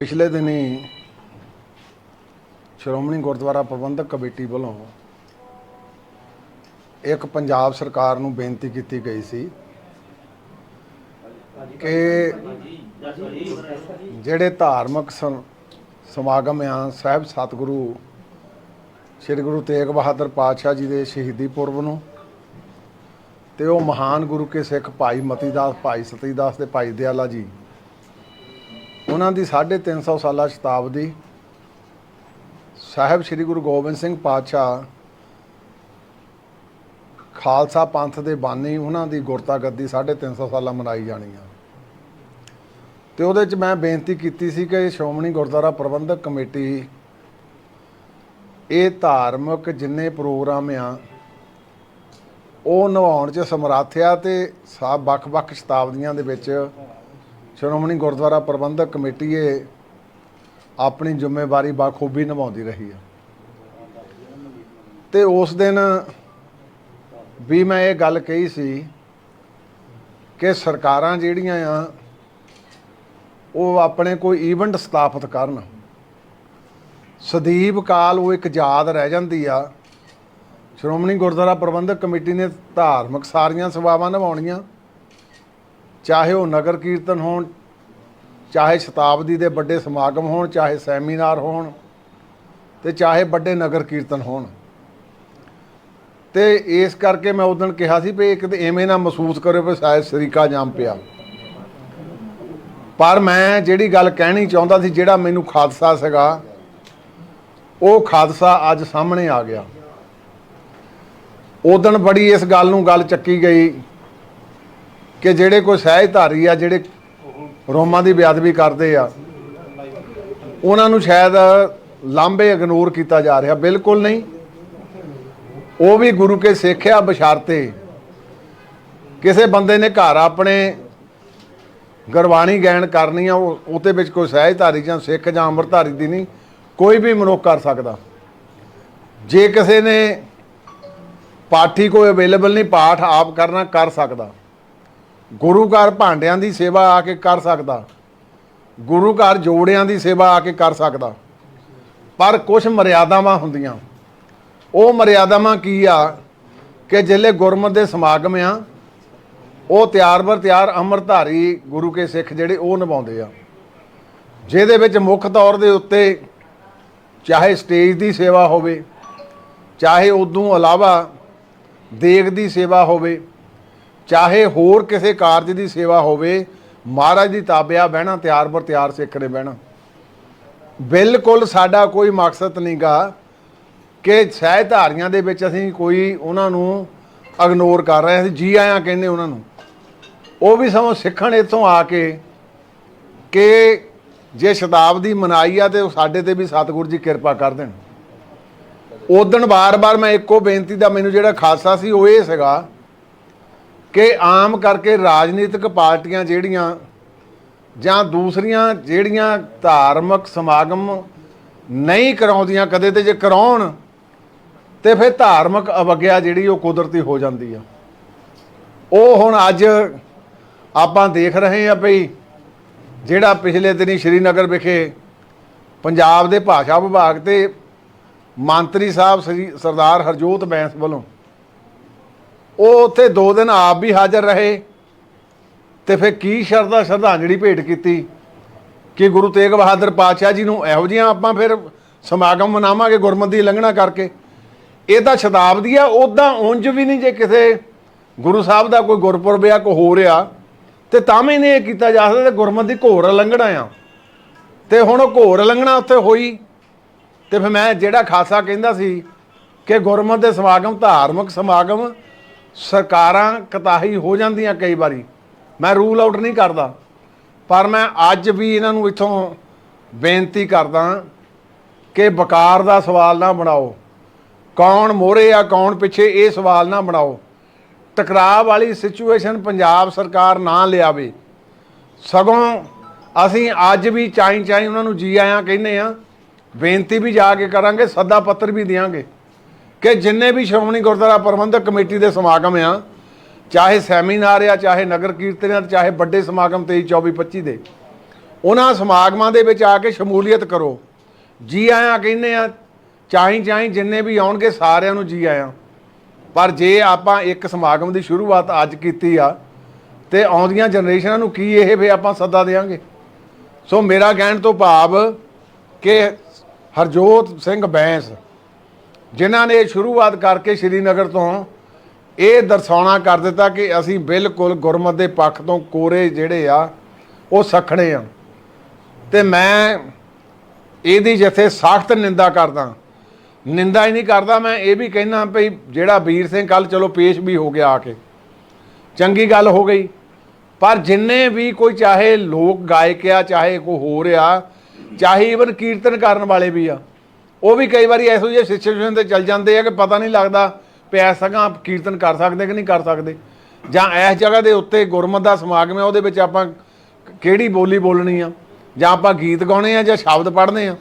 ਪਿਛਲੇ ਦਿਨੀ ਸ਼੍ਰੋਮਣੀ ਗੁਰਦੁਆਰਾ ਪ੍ਰਬੰਧਕ ਕਮੇਟੀ ਵੱਲੋਂ ਇੱਕ ਪੰਜਾਬ ਸਰਕਾਰ ਨੂੰ ਬੇਨਤੀ ਕੀਤੀ ਗਈ ਸੀ ਕਿ ਜਿਹੜੇ ਧਾਰਮਿਕ ਸਮਾਗਮ ਆ, ਸਾਹਿਬ ਸਤਿਗੁਰੂ, ਸ੍ਰੀ ਗੁਰੂ ਤੇਗ ਬਹਾਦਰ ਪਾਤਸ਼ਾਹ ਜੀ ਦੇ ਸ਼ਹੀਦੀ ਪੁਰਬ ਨੂੰ ਤੇ ਉਹ ਮਹਾਨ ਗੁਰੂ ਕੇ ਸਿੱਖ ਭਾਈ ਮਤੀਦਾਸ, ਭਾਈ ਸਤੀਦਾਸ ਦੇ ਭਾਈ ਦਿਆਲਾ ਜੀ ਉਹਨਾਂ ਦੀ 350 ਸਾਲਾ ਸ਼ਤਾਬਦੀ ਸਾਹਿਬ ਸ੍ਰੀ ਗੁਰੂ ਗੋਬਿੰਦ ਸਿੰਘ ਪਾਤਸ਼ਾਹ ਖਾਲਸਾ ਪੰਥ ਦੇ ਬਾਨੀ ਉਹਨਾਂ ਦੀ ਗੁਰਤਾ ਗੱਦੀ 350 ਸਾਲਾ ਮਨਾਈ ਜਾਣੀ ਆ। ਤੇ ਉਹਦੇ ਚ ਮੈਂ ਬੇਨਤੀ ਕੀਤੀ ਸੀ ਕਿ ਸ਼੍ਰੋਮਣੀ ਗੁਰਦੁਆਰਾ ਪ੍ਰਬੰਧਕ ਕਮੇਟੀ ਇਹ ਧਾਰਮਿਕ ਜਿੰਨੇ ਪ੍ਰੋਗਰਾਮ ਆ, ਉਹ ਨਿਭਾਉਣ ਚ ਸਮਰੱਥ ਆ ਤੇ ਸਭ ਵੱਖ-ਵੱਖ ਸ਼ਤਾਬਦੀਆਂ ਦੇ ਵਿੱਚ ਸ਼੍ਰੋਮਣੀ ਗੁਰਦੁਆਰਾ ਪ੍ਰਬੰਧਕ ਕਮੇਟੀ ਇਹ ਆਪਣੀ ਜ਼ਿੰਮੇਵਾਰੀ ਬਾਖੂਬੀ ਨਿਭਾਉਂਦੀ ਰਹੀ ਹੈ। ਤੇ ਉਸ ਦਿਨ ਵੀ ਮੈਂ ਇਹ ਗੱਲ ਕਹੀ ਸੀ ਕਿ ਸਰਕਾਰਾਂ ਜਿਹੜੀਆਂ ਆ, ਉਹ ਆਪਣੇ ਕੋਈ ਈਵੈਂਟ ਸਥਾਪਿਤ ਕਰਨ। ਸਦੀਪ ਕਾਲ ਉਹ ਇੱਕ ਯਾਦ ਰਹਿ ਜਾਂਦੀ ਆ। ਸ਼੍ਰੋਮਣੀ ਗੁਰਦੁਆਰਾ ਪ੍ਰਬੰਧਕ ਕਮੇਟੀ ਨੇ ਧਾਰਮਿਕ ਸਾਰੀਆਂ ਸੇਵਾਵਾਂ ਨਿਭਾਉਣੀਆਂ। ਚਾਹੇ ਉਹ ਨਗਰ ਕੀਰਤਨ ਹੋਣ ਚਾਹੇ ਸ਼ਤਾਬਦੀ ਦੇ ਵੱਡੇ ਸਮਾਗਮ ਹੋਣ, ਚਾਹੇ ਸੈਮੀਨਾਰ ਹੋਣ ਤੇ ਚਾਹੇ ਵੱਡੇ ਨਗਰ ਕੀਰਤਨ ਹੋਣ। ਤੇ ਇਸ ਕਰਕੇ ਮੈਂ ਉਦੋਂ ਕਿਹਾ ਸੀ ਵੀ ਇੱਕ ਤੇ ਐਵੇਂ ਨਾ ਮਹਿਸੂਸ ਕਰਿਓ ਵੀ ਸ਼ਾਇਦ ਸਰੀਕਾ ਜਾਮ ਪਿਆ। ਪਰ ਮੈਂ ਜਿਹੜੀ ਗੱਲ ਕਹਿਣੀ ਚਾਹੁੰਦਾ ਸੀ, ਜਿਹੜਾ ਮੈਨੂੰ ਖਾਦਸਾ ਸੀਗਾ, ਉਹ ਖਾਦਸਾ ਅੱਜ ਸਾਹਮਣੇ ਆ ਗਿਆ। ਉਦੋਂ ਬੜੀ ਇਸ ਗੱਲ ਨੂੰ ਗੱਲ ਚੱਕੀ ਗਈ ਕਿ ਜਿਹੜੇ ਕੋਈ ਸਹਿਜਧਾਰੀ ਆ, ਜਿਹੜੇ ਰੋਮਾਂ ਦੀ ਬੇਅਦਬੀ ਕਰਦੇ ਆ। ਉਹਨਾਂ ਨੂੰ ਸ਼ਾਇਦ ਲਾਂਬੇ ਇਗਨੋਰ ਕੀਤਾ ਜਾ ਰਿਹਾ। ਬਿਲਕੁਲ ਨਹੀਂ। ਉਹ ਵੀ ਗੁਰੂ ਕੇ ਸਿੱਖਿਆ ਬਸ਼ਰਤੇ। ਕਿਸੇ ਬੰਦੇ ਨੇ ਘਰ ਆਪਣੇ ਗੁਰਬਾਣੀ ਗਾਇਨ ਕਰਨੀ ਆ, ਉਹ ਉਹਦੇ ਵਿੱਚ ਕੋਈ ਸਹਿਜਧਾਰੀ ਜਾਂ ਸਿੱਖ ਜਾਂ ਅੰਮ੍ਰਿਤਧਾਰੀ ਦੀ ਨਹੀਂ। ਕੋਈ ਵੀ ਮਨੁੱਖ ਕਰ ਸਕਦਾ। ਜੇ ਕਿਸੇ ਨੇ ਪਾਠੀ ਕੋਈ ਅਵੇਲੇਬਲ ਨਹੀਂ, ਪਾਠ ਆਪ ਕਰਨਾ, ਕਰ ਸਕਦਾ। ਗੁਰੂ ਘਰ ਭਾਂਡਿਆਂ ਦੀ ਸੇਵਾ ਆ ਕੇ ਕਰ ਸਕਦਾ। ਗੁਰੂ ਘਰ ਜੋੜਿਆਂ ਦੀ ਸੇਵਾ ਆ ਕੇ ਕਰ ਸਕਦਾ। ਪਰ ਕੁਝ ਮਰਿਆਦਾਵਾਂ ਹੁੰਦੀਆਂ। ਉਹ ਮਰਿਆਦਾਵਾਂ ਕੀ ਆ? ਕਿ ਜਿਹੜੇ ਗੁਰਮਤ ਦੇ ਸਮਾਗਮ ਆ, ਉਹ ਤਿਆਰ ਬਰ ਤਿਆਰ ਅੰਮ੍ਰਿਤਧਾਰੀ ਗੁਰੂ ਕੇ ਸਿੱਖ ਜਿਹੜੇ ਉਹ ਨਿਭਾਉਂਦੇ ਆ। ਜਿਹਦੇ ਵਿੱਚ ਮੁੱਖ ਤੌਰ ਦੇ ਉੱਤੇ ਚਾਹੇ ਸਟੇਜ ਦੀ ਸੇਵਾ ਹੋਵੇ, ਚਾਹੇ ਉਦੋਂ ਇਲਾਵਾ ਦੇਗ ਦੀ ਸੇਵਾ ਹੋਵੇ ਚਾਹੇ ਹੋਰ ਕਿਸੇ ਕਾਰਜ ਦੀ ਸੇਵਾ ਹੋਵੇ, ਮਹਾਰਾਜ ਦੀ ਤਾਬਿਆ ਬਹਿਣਾ ਤਿਆਰ ਬਰ ਤਿਆਰ ਸਿੱਖ ਨੇ ਬਹਿਣਾ। ਬਿਲਕੁਲ ਸਾਡਾ ਕੋਈ ਮਕਸਦ ਨਹੀਂਗਾ ਕਿ ਸਹਿਧਾਰੀਆਂ ਦੇ ਵਿੱਚ ਅਸੀਂ ਕੋਈ ਉਹਨਾਂ ਨੂੰ ਇਗਨੋਰ ਕਰ ਰਹੇ ਅਸੀਂ ਜੀ ਆਇਆਂ ਕਹਿੰਦੇ ਉਹਨਾਂ ਨੂੰ। ਉਹ ਵੀ ਸਮਾਂ ਸਿੱਖਣ ਇੱਥੋਂ ਆ ਕੇ ਕਿ ਜੇ ਸ਼ਤਾਬਦੀ ਮਨਾਈ ਆ ਤੇ ਉਹ ਸਾਡੇ ਤੇ ਵੀ ਸਤਿਗੁਰੂ ਜੀ ਕਿਰਪਾ ਕਰ ਦੇਣ। ਉਦਣ ਵਾਰ ਵਾਰ ਮੈਂ ਇੱਕੋ ਬੇਨਤੀ ਦਾ ਮੈਨੂੰ ਜਿਹੜਾ ਖਾਸਾ ਸੀ ਉਹ ਇਹ ਸੀਗਾ ਕਿ ਆਮ ਕਰਕੇ ਰਾਜਨੀਤਿਕ ਪਾਰਟੀਆਂ ਜਿਹੜੀਆਂ ਜਾਂ ਦੂਸਰੀਆਂ ਜਿਹੜੀਆਂ ਧਾਰਮਿਕ ਸਮਾਗਮ ਨਹੀਂ ਕਰਾਉਂਦੀਆਂ, ਕਦੇ ਤੇ ਜੇ ਕਰਾਉਣ, ਤੇ ਫਿਰ ਧਾਰਮਿਕ ਅਵਗਿਆ ਜਿਹੜੀ ਉਹ ਕੁਦਰਤੀ ਹੋ ਜਾਂਦੀ ਆ। ਉਹ ਹੁਣ ਅੱਜ ਆਪਾਂ ਦੇਖ ਰਹੇ ਆ ਭਈ ਜਿਹੜਾ ਪਿਛਲੇ ਦਿਨੀ ਸ਼੍ਰੀਨਗਰ ਵਿਖੇ ਪੰਜਾਬ ਦੇ ਭਾਸ਼ਾ ਵਿਭਾਗ ਤੇ ਮੰਤਰੀ ਸਾਹਿਬ ਸ੍ਰੀ ਸਰਦਾਰ ਹਰਜੋਤ ਬੈਂਸ ਵੱਲੋਂ ਉਹ ਉੱਥੇ 2 ਦਿਨ ਆਪ ਵੀ ਹਾਜ਼ਰ ਰਹੇ ਤੇ ਫਿਰ ਕੀ ਸ਼ਰਧਾ ਸ਼ਰਧਾਂਜਲੀ ਭੇਟ ਕੀਤੀ ਕਿ ਗੁਰੂ ਤੇਗ ਬਹਾਦਰ ਪਾਤਸ਼ਾਹ ਜੀ ਨੂੰ ਇਹੋ ਜਿਹੀਆਂ ਆਪਾਂ ਫਿਰ ਸਮਾਗਮ ਮਨਾਵਾਂਗੇ, ਗੁਰਮਤਿ ਦੀ ਲੰਘਣਾ ਕਰਕੇ। ਇਹ ਤਾਂ ਸ਼ਤਾਬਦੀ ਆ ਉਦਾਂ ਉਂਝ ਵੀ ਨਹੀਂ ਜੇ ਕਿਸੇ ਗੁਰੂ ਸਾਹਿਬ ਦਾ ਕੋਈ ਗੁਰਪੁਰਬ ਆ ਕੋ ਹੋ ਰਿਹਾ ਤੇ ਤਾਂ ਵੀ ਨਹੀਂ ਇਹ ਕੀਤਾ ਜਾ ਸਕਦਾ, ਤੇ ਗੁਰਮਤਿ ਦੀ ਘੋਰ ਲੰਘਣਾ ਆ। ਤੇ ਹੁਣ ਉਹ ਘੋਰ ਲੰਘਣਾ ਉੱਥੇ ਹੋਈ, ਤੇ ਫਿਰ ਮੈਂ ਜਿਹੜਾ ਖਾਸਾ ਕਹਿੰਦਾ ਸੀ ਕਿ ਗੁਰਮਤਿ ਦੇ ਸਮਾਗਮ ਧਾਰਮਿਕ ਸਮਾਗਮ ਸਰਕਾਰਾਂ ਕਤਾਹੀ ਹੋ ਜਾਂਦੀਆਂ ਕਈ ਵਾਰੀ। ਮੈਂ ਰੂਲ ਆਊਟ ਨਹੀਂ ਕਰਦਾ। ਪਰ ਮੈਂ ਅੱਜ ਵੀ ਇਹਨਾਂ ਨੂੰ ਇਥੋਂ ਬੇਨਤੀ ਕਰਦਾ ਕਿ ਵਕਾਰ ਦਾ ਸਵਾਲ ਨਾ ਬਣਾਓ। ਕੌਣ ਮੋਰੇ ਆ, ਕੌਣ ਪਿੱਛੇ, ਇਹ ਸਵਾਲ ਨਾ ਬਣਾਓ। ਟਕਰਾਅ ਵਾਲੀ ਸਿਚੁਏਸ਼ਨ ਪੰਜਾਬ ਸਰਕਾਰ ਨਾ ਲਿਆਵੇ। ਸਗੋਂ ਅਸੀਂ ਅੱਜ ਵੀ ਚਾਈ ਚਾਈ ਉਹਨਾਂ ਨੂੰ ਜੀ ਆਇਆਂ ਕਹਿੰਦੇ ਆ, ਬੇਨਤੀ ਵੀ ਜਾ ਕੇ ਕਰਾਂਗੇ, ਸੱਦਾ ਪੱਤਰ ਵੀ ਦਿਆਂਗੇ। ਕਿ ਜਿੰਨੇ ਵੀ ਸ਼੍ਰੋਮਣੀ ਗੁਰਦੁਆਰਾ ਪ੍ਰਬੰਧਕ ਕਮੇਟੀ ਦੇ ਸਮਾਗਮ ਆ, ਚਾਹੇ ਸੈਮੀਨਾਰ ਆ, ਚਾਹੇ ਨਗਰ ਕੀਰਤਨ ਆ, ਚਾਹੇ ਵੱਡੇ ਸਮਾਗਮ 23 24 25 ਦੇ, ਉਹਨਾਂ ਸਮਾਗਮਾਂ ਦੇ ਵਿੱਚ ਆ ਕੇ ਸ਼ਮੂਲੀਅਤ ਕਰੋ। ਜੀ ਆਇਆਂ ਕਹਿੰਦੇ ਆ, ਚਾਹੀ ਚਾਹੀ ਜਿੰਨੇ ਵੀ ਆਉਣਗੇ ਸਾਰਿਆਂ ਨੂੰ ਜੀ ਆਇਆਂ। ਪਰ ਜੇ ਆਪਾਂ ਇੱਕ ਸਮਾਗਮ ਦੀ ਸ਼ੁਰੂਆਤ ਅੱਜ ਕੀਤੀ ਆ, ਤੇ ਆਉਂਦੀਆਂ ਜਨਰੇਸ਼ਨਾਂ ਨੂੰ ਕੀ ਇਹ ਵੀ ਆਪਾਂ ਸੱਦਾ ਦੇਵਾਂਗੇ? ਸੋ ਮੇਰਾ ਕਹਿਣ ਤੋਂ ਭਾਵ ਕਿ ਹਰਜੋਤ ਸਿੰਘ ਬੈਂਸ ਜਿਨ੍ਹਾਂ ਨੇ ਸ਼ੁਰੂਆਤ ਕਰਕੇ ਸ਼੍ਰੀਨਗਰ ਤੋਂ ਇਹ ਦਰਸਾਉਣਾ ਕਰ ਦਿੱਤਾ ਕਿ ਅਸੀਂ ਬਿਲਕੁਲ ਗੁਰਮਤ ਦੇ ਪੱਖ ਤੋਂ ਕੋਰੇ ਜਿਹੜੇ ਆ, ਉਹ ਸਖਣੇ ਆ। ਤੇ ਮੈਂ ਇਹਦੀ ਜਿੱਥੇ ਸਖਤ ਨਿੰਦਾ ਕਰਦਾ, ਨਿੰਦਾ ਹੀ ਨਹੀਂ ਕਰਦਾ, ਮੈਂ ਇਹ ਵੀ ਕਹਿਣਾ ਭਈ ਜਿਹੜਾ ਵੀਰ ਸਿੰਘ ਕੱਲ ਚਲੋ ਪੇਸ਼ ਵੀ ਹੋ ਗਿਆ ਆ ਕੇ। ਚੰਗੀ ਗੱਲ ਹੋ ਗਈ। ਪਰ ਜਿੰਨੇ ਵੀ ਕੋਈ ਚਾਹੇ ਲੋਕ ਗਾਇਕ ਆ, ਚਾਹੇ ਕੋਈ ਹੋਰ ਆ, ਚਾਹੇ ਇਵਨ ਕੀਰਤਨ ਕਰਨ ਵਾਲੇ ਵੀ ਆ ਉਹ ਵੀ ਕਈ ਵਾਰੀ ਐਸੋ ਜਿਹੇ ਸਿਚੁਏਸ਼ਨ ਤੇ ਚੱਲ ਜਾਂਦੇ ਆ ਕਿ ਪਤਾ ਨਹੀਂ ਲੱਗਦਾ ਪਿਆਸਗਾ ਕੀਰਤਨ ਕਰ ਸਕਦੇ ਕਿ ਨਹੀਂ ਕਰ ਸਕਦੇ। ਜਾਂ ਇਸ ਜਗ੍ਹਾ ਦੇ ਉੱਤੇ ਗੁਰਮਤ ਦਾ ਸਮਾਗਮ ਹੈ ਉਹਦੇ ਵਿੱਚ ਆਪਾਂ ਕਿਹੜੀ ਬੋਲੀ ਬੋਲਣੀ ਆ? ਜਾਂ ਆਪਾਂ ਗੀਤ ਗਾਉਣੇ ਆ ਜਾਂ ਸ਼ਬਦ ਪੜ੍ਹਨੇ ਆ?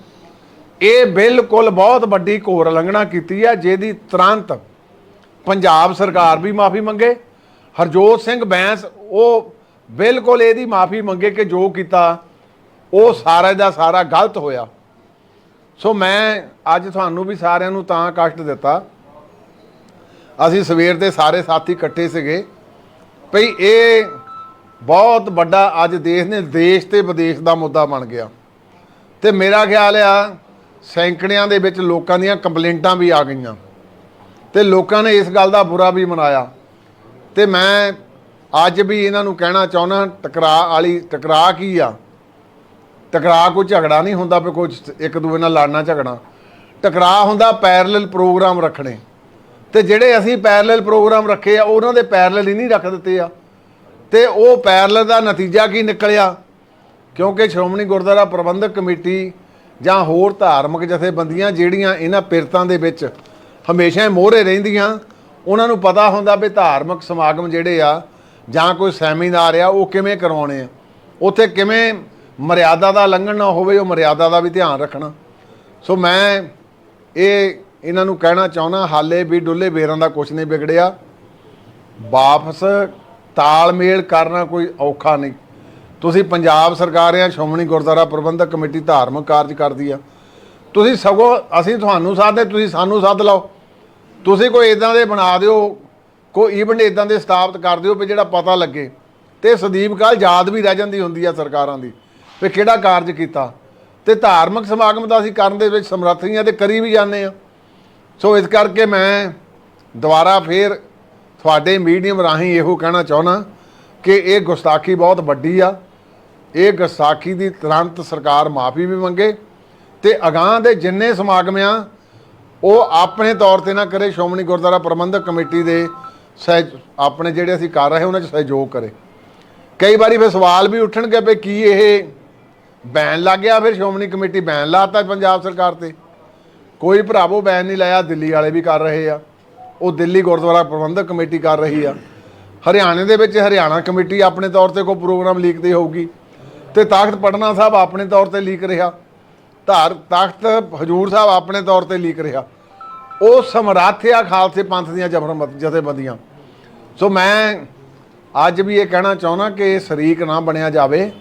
ਇਹ ਬਿਲਕੁਲ ਬਹੁਤ ਵੱਡੀ ਘੋਰ ਲੰਘਣਾ ਕੀਤੀ ਆ, ਜਿਹਦੀ ਤੁਰੰਤ ਪੰਜਾਬ ਸਰਕਾਰ ਵੀ ਮਾਫੀ ਮੰਗੇ। ਹਰਜੋਤ ਸਿੰਘ ਬੈਂਸ, ਉਹ ਬਿਲਕੁਲ ਇਹਦੀ ਮਾਫੀ ਮੰਗੇ ਕਿ ਜੋ ਕੀਤਾ, ਉਹ ਸਾਰਾ ਦਾ ਸਾਰਾ ਗਲਤ ਹੋਇਆ। ਸੋ ਮੈਂ ਅੱਜ ਤੁਹਾਨੂੰ ਵੀ ਸਾਰਿਆਂ ਨੂੰ ਤਾਂ ਕਸ਼ਟ ਦਿੱਤਾ। ਅਸੀਂ ਸਵੇਰ ਦੇ ਸਾਰੇ ਸਾਥੀ ਇਕੱਠੇ ਸੀਗੇ। ਭਈ ਇਹ ਬਹੁਤ ਵੱਡਾ ਅੱਜ ਦੇਸ਼ ਨੇ ਦੇਸ਼ ਤੇ ਵਿਦੇਸ਼ ਦਾ ਮੁੱਦਾ ਬਣ ਗਿਆ। ਤੇ ਮੇਰਾ ਖਿਆਲ ਆ, ਸੈਂਕੜਿਆਂ ਦੇ ਵਿੱਚ ਲੋਕਾਂ ਦੀਆਂ ਕੰਪਲੇਂਟਾਂ ਵੀ ਆ ਗਈਆਂ। ਤੇ ਲੋਕਾਂ ਨੇ ਇਸ ਗੱਲ ਦਾ ਬੁਰਾ ਵੀ ਮਨਾਇਆ। ਤੇ ਮੈਂ ਅੱਜ ਵੀ ਇਹਨਾਂ ਨੂੰ ਕਹਿਣਾ ਚਾਹੁੰਦਾ ਟਕਰਾਅ ਵਾਲੀ ਟਕਰਾਅ ਕੀ ਆ? ਟਕਰਾਅ ਕੋਈ ਝਗੜਾ ਨਹੀਂ ਹੁੰਦਾ ਵੀ ਕੋਈ ਇੱਕ ਦੂਜੇ ਨਾਲ ਲੜਨਾ ਝਗੜਾ। ਟਕਰਾਅ ਹੁੰਦਾ ਪੈਰਲਲ ਪ੍ਰੋਗਰਾਮ ਰੱਖਣੇ। ਤੇ ਜਿਹੜੇ ਅਸੀਂ ਪੈਰਲਲ ਪ੍ਰੋਗਰਾਮ ਰੱਖੇ ਆ, ਉਹਨਾਂ ਦੇ ਪੈਰਲਲ ਹੀ ਨਹੀਂ ਰੱਖ ਦਿੱਤੇ ਆ। ਤੇ ਉਹ ਪੈਰਲਲ ਦਾ ਨਤੀਜਾ ਕੀ ਨਿਕਲਿਆ? ਕਿਉਂਕਿ ਸ਼੍ਰੋਮਣੀ ਗੁਰਦੁਆਰਾ ਪ੍ਰਬੰਧਕ ਕਮੇਟੀ ਜਾਂ ਹੋਰ ਧਾਰਮਿਕ ਜਥੇਬੰਦੀਆਂ ਜਿਹੜੀਆਂ ਇਹਨਾਂ ਪਿਰਤਾਂ ਦੇ ਵਿੱਚ ਹਮੇਸ਼ਾ ਹੀ ਮੋਹਰੇ ਰਹਿੰਦੀਆਂ, ਉਹਨਾਂ ਨੂੰ ਪਤਾ ਹੁੰਦਾ ਵੀ ਧਾਰਮਿਕ ਸਮਾਗਮ ਜਿਹੜੇ ਆ ਜਾਂ ਕੋਈ ਸੈਮੀਨਾਰ ਆ, ਉਹ ਕਿਵੇਂ ਕਰਵਾਉਣੇ ਆ। ਉੱਥੇ ਕਿਵੇਂ ਮਰਿਆਦਾ ਦਾ ਲੰਘਣ ਨਾ ਹੋਵੇ, ਉਹ ਮਰਿਆਦਾ ਦਾ ਵੀ ਧਿਆਨ ਰੱਖਣਾ। ਸੋ ਮੈਂ ਇਹ ਇਹਨਾਂ ਨੂੰ ਕਹਿਣਾ ਚਾਹੁੰਦਾ, ਹਾਲੇ ਵੀ ਡੁੱਲੇ ਬੇਰਾਂ ਦਾ ਕੁਝ ਨਹੀਂ ਵਿਗੜਿਆ। ਵਾਪਸ ਤਾਲਮੇਲ ਕਰਨਾ ਕੋਈ ਔਖਾ ਨਹੀਂ। ਤੁਸੀਂ ਪੰਜਾਬ ਸਰਕਾਰ ਜਾਂ ਸ਼੍ਰੋਮਣੀ ਗੁਰਦੁਆਰਾ ਪ੍ਰਬੰਧਕ ਕਮੇਟੀ ਧਾਰਮਿਕ ਕਾਰਜ ਕਰਦੀ ਆ। ਤੁਸੀਂ ਸਗੋਂ ਅਸੀਂ ਤੁਹਾਨੂੰ ਸਾਧਦੇ ਤੁਸੀਂ ਸਾਨੂੰ ਸੱਦ ਲਓ। ਤੁਸੀਂ ਕੋਈ ਇਦਾਂ ਦੇ ਬਣਾ ਦਿਓ, ਕੋਈ ਇਵੈਂਟ ਇਦਾਂ ਦੇ ਸਥਾਪਿਤ ਕਰ ਦਿਓ ਵੀ ਜਿਹੜਾ ਪਤਾ ਲੱਗੇ। ਤੇ ਸਦੀਪ ਕਾਲ ਯਾਦ ਵੀ ਰਹਿ ਜਾਂਦੀ ਹੁੰਦੀ ਆ ਸਰਕਾਰਾਂ ਦੀ। ਵੀ ਕਿਹੜਾ ਕਾਰਜ ਕੀਤਾ? ਤੇ ਧਾਰਮਿਕ ਸਮਾਗਮ ਦਾ ਅਸੀਂ ਕਰਨ ਦੇ ਵਿੱਚ ਸਮਰੱਥ ਹਾਂ ਤੇ ਕਰੀ ਵੀ ਜਾਂਦੇ ਆ ਸੋ ਇਸ ਕਰਕੇ ਮੈਂ ਦੁਬਾਰਾ ਫੇਰ ਤੁਹਾਡੇ ਮੀਡੀਅਮ ਰਾਹੀਂ ਇਹੋ ਕਹਿਣਾ ਚਾਹੁੰਦਾ ਕਿ ਇਹ ਗੁਸਤਾਖੀ ਬਹੁਤ ਵੱਡੀ ਆ। ਇਹ ਗੁਸਤਾਖੀ ਦੀ ਤੁਰੰਤ ਸਰਕਾਰ ਮਾਫੀ ਵੀ ਮੰਗੇ ਤੇ ਅਗਾਹ ਦੇ ਜਿੰਨੇ ਸਮਾਗਮ ਆ, ਉਹ ਆਪਣੇ ਤੌਰ ਤੇ ਨਾ ਕਰੇ, ਸ਼੍ਰੋਮਣੀ ਗੁਰਦੁਆਰਾ ਪ੍ਰਬੰਧਕ ਕਮੇਟੀ ਦੇ ਸਹਿ, ਆਪਣੇ ਜਿਹੜੇ ਅਸੀਂ ਕਰ ਰਹੇ ਉਹਨਾਂ 'ਚ ਸਹਿਯੋਗ ਕਰੇ। ਕਈ ਵਾਰੀ ਫਿਰ ਸਵਾਲ ਵੀ ਉੱਠਣਗੇ ਵੀ ਕੀ ਇਹ ਬੈਨ ਲੱਗ ਗਿਆ, ਫਿਰ ਸ਼੍ਰੋਮਣੀ ਕਮੇਟੀ ਬੈਨ ਲਾਤਾ ਪੰਜਾਬ ਸਰਕਾਰ ਤੇ। ਕੋਈ ਭਰਾਵੋ ਬੈਨ ਨਹੀਂ ਲਾਇਆ, ਦਿੱਲੀ ਵਾਲੇ ਵੀ ਕਰ ਰਹੇ ਆ। ਉਹ ਦਿੱਲੀ ਗੁਰਦੁਆਰਾ ਪ੍ਰਬੰਧਕ ਕਮੇਟੀ ਕਰ ਰਹੀ ਆ। ਹਰਿਆਣੇ ਦੇ ਵਿੱਚ ਹਰਿਆਣਾ ਕਮੇਟੀ ਆਪਣੇ ਤੌਰ ਤੇ ਕੋਈ ਪ੍ਰੋਗਰਾਮ ਲੀਕ ਤੇ ਹੋਊਗੀ। ਤੇ ਤਾਕਤ ਪਟਨਾ ਸਾਹਿਬ ਆਪਣੇ ਤੌਰ ਤੇ ਲੀਕ ਰਿਹਾ। ਧਾਰ ਤਖਤ ਹਜੂਰ ਸਾਹਿਬ ਆਪਣੇ ਤੌਰ ਤੇ ਲੀਕ ਰਿਹਾ। ਉਹ ਸਮਰੱਥ ਆ ਖਾਲਸੇ ਪੰਥ ਦੀਆਂ ਜਬਰ ਜਥੇਬੰਦੀਆਂ। ਸੋ ਮੈਂ ਅੱਜ ਵੀ ਇਹ ਕਹਿਣਾ ਚਾਹੁੰਦਾ ਕਿ ਸ਼ਰੀਕ ਨਾ ਬਣਿਆ ਜਾਵੇ।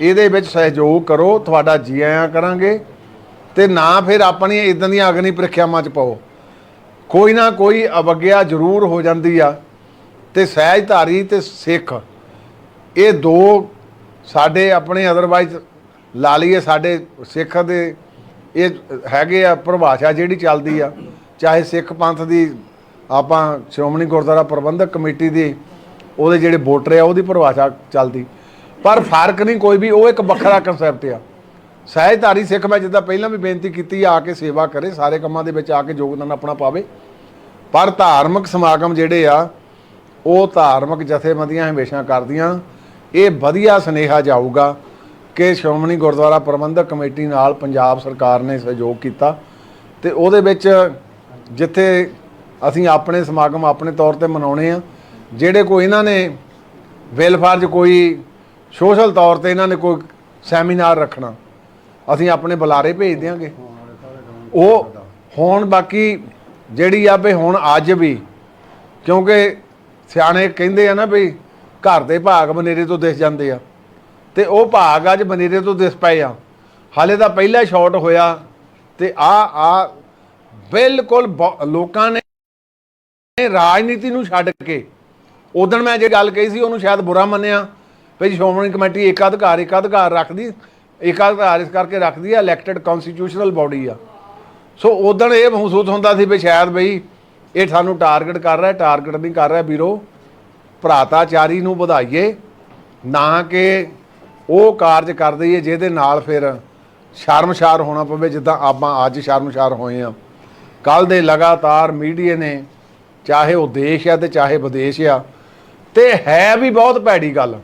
ਇਹਦੇ ਵਿੱਚ ਸਹਿਯੋਗ ਕਰੋ, ਤੁਹਾਡਾ ਜੀ ਆਇਆਂ ਕਰਾਂਗੇ ਤੇ ਨਾ ਫਿਰ ਆਪਣੀਆਂ ਇਦਾਂ ਦੀਆਂ ਅਗਨੀ ਪ੍ਰੀਖਿਆਵਾਂ ਚ ਪਾਓ। ਕੋਈ ਨਾ ਕੋਈ ਅਵਗਿਆ ਜ਼ਰੂਰ ਹੋ ਜਾਂਦੀ ਆ ਤੇ ਸਹਿਜਧਾਰੀ ਤੇ ਸਿੱਖ। ਇਹ ਦੋ ਸਾਡੇ ਆਪਣੇ ਅਦਰਵਾਈਜ਼ ਲਾ ਲਈਏ ਸਾਡੇ ਸਿੱਖ ਦੇ ਇਹ ਹੈਗੇ ਆ ਪਰਿਭਾਸ਼ਾ ਜਿਹੜੀ ਚੱਲਦੀ ਆ। ਚਾਹੇ ਸਿੱਖ ਪੰਥ ਦੀ ਆਪਾਂ ਸ਼੍ਰੋਮਣੀ ਗੁਰਦੁਆਰਾ ਪ੍ਰਬੰਧਕ ਕਮੇਟੀ ਦੀ ਉਹਦੇ ਜਿਹੜੇ ਵੋਟਰ ਆ ਉਹਦੀ ਪਰਿਭਾਸ਼ਾ ਚੱਲਦੀ। ਪਰ ਫ਼ਰਕ ਨਹੀਂ ਕੋਈ ਵੀ, ਉਹ ਇੱਕ ਵੱਖਰਾ ਕਨਸੈਪਟ ਆ। ਸਹਿਜਧਾਰੀ ਸਿੱਖ, ਮੈਂ ਜਿੱਦਾਂ ਪਹਿਲਾਂ ਵੀ ਬੇਨਤੀ ਕੀਤੀ ਆ ਕੇ ਸੇਵਾ ਕਰੇ, ਸਾਰੇ ਕੰਮਾਂ ਦੇ ਵਿੱਚ ਆ ਕੇ ਯੋਗਦਾਨ ਆਪਣਾ ਪਾਵੇ। ਪਰ ਧਾਰਮਿਕ ਸਮਾਗਮ ਜਿਹੜੇ ਆ, ਉਹ ਧਾਰਮਿਕ ਜਥੇਬੰਦੀਆਂ ਹਮੇਸ਼ਾ ਕਰਦੀਆਂ। ਇਹ ਵਧੀਆ ਸੁਨੇਹਾ ਜਾਊਗਾ ਕਿ ਸ਼੍ਰੋਮਣੀ ਗੁਰਦੁਆਰਾ ਪ੍ਰਬੰਧਕ ਕਮੇਟੀ ਨਾਲ ਪੰਜਾਬ ਸਰਕਾਰ ਨੇ ਸਹਿਯੋਗ ਕੀਤਾ ਤੇ ਉਹਦੇ ਵਿੱਚ ਜਿੱਥੇ ਅਸੀਂ ਆਪਣੇ ਸਮਾਗਮ ਆਪਣੇ ਤੌਰ ਤੇ ਮਨਾਉਣੇ ਆ, ਜਿਹੜੇ ਕੋਈ ਇਹਨਾਂ ਨੇ ਵੈਲਫੇਅਰ 'ਚ ਕੋਈ ਸੋਸ਼ਲ ਤੌਰ ਤੇ ਇਹਨਾਂ ਨੇ ਕੋਈ ਸੈਮੀਨਾਰ ਰੱਖਣਾ। ਅਸੀਂ ਆਪਣੇ ਬੁਲਾਰੇ ਭੇਜ ਦਿਆਂਗੇ। ਉਹ ਹੁਣ ਬਾਕੀ ਜਿਹੜੀ ਆ ਵੀ ਹੁਣ ਅੱਜ ਵੀ, ਕਿਉਂਕਿ ਸਿਆਣੇ ਕਹਿੰਦੇ ਆ ਨਾ ਵੀ ਘਰ ਦੇ ਭਾਗ ਬਨੇਰੇ ਤੋਂ ਦਿਸ ਜਾਂਦੇ ਆ। ਤੇ ਉਹ ਭਾਗ ਅੱਜ ਬਨੇਰੇ ਤੋਂ ਦਿਸ ਪਏ ਆ। ਹਾਲੇ ਤਾਂ ਪਹਿਲਾ ਸ਼ਾਟ ਹੋਇਆ ਤੇ ਆ ਆ ਬਿਲਕੁਲ ਬਹੁ- ਲੋਕਾਂ ਨੇ ਰਾਜਨੀਤੀ ਨੂੰ ਛੱਡ ਕੇ। ਉਦੋਂ ਮੈਂ ਜੇ ਗੱਲ ਕਹੀ ਸੀ, ਉਹਨੂੰ ਸ਼ਾਇਦ ਬੁਰਾ ਮੰਨਿਆ। ਭਈ ਸ਼੍ਰੋਮਣੀ ਕਮੇਟੀ ਏਕਾਧਿਕਾਰ ਏਕਾਧਿਕਾਰ ਰੱਖਦੀ ਏਕਾਧਿਕਾਰ ਇਸ ਕਰਕੇ ਰੱਖਦੀ ਆ ਇਲੈਕਟਡ ਕਨਸਟੀਟਿਊਸ਼ਨਲ ਬਾਡੀ ਆ। ਸੋ ਉਦੋਂ ਇਹ ਮਹਿਸੂਸ ਹੁੰਦਾ ਸੀ ਵੀ ਸ਼ਾਇਦ ਬਈ ਇਹ ਸਾਨੂੰ ਟਾਰਗੇਟ ਕਰ ਰਿਹਾ ਟਾਰਗੇਟ ਨਹੀਂ ਕਰ ਰਿਹਾ ਵੀਰੋ। ਭਰਾਤਾਚਾਰੀ ਨੂੰ ਵਧਾਈਏ, ਨਾ ਕਿ ਉਹ ਕਾਰਜ ਕਰ ਦਈਏ ਜਿਹਦੇ ਨਾਲ ਫਿਰ ਸ਼ਰਮਸ਼ਾਰ ਹੋਣਾ ਪਵੇ, ਜਿੱਦਾਂ ਆਪਾਂ ਅੱਜ ਸ਼ਰਮਸ਼ਾਰ ਹੋਏ ਆ। ਕੱਲ ਦੇ ਲਗਾਤਾਰ ਮੀਡੀਆ ਨੇ, ਚਾਹੇ ਉਹ ਦੇਸ਼ ਆ ਤੇ ਚਾਹੇ ਵਿਦੇਸ਼ ਆ, ਤੇ ਹੈ ਵੀ ਬਹੁਤ ਭੈੜੀ ਗੱਲ।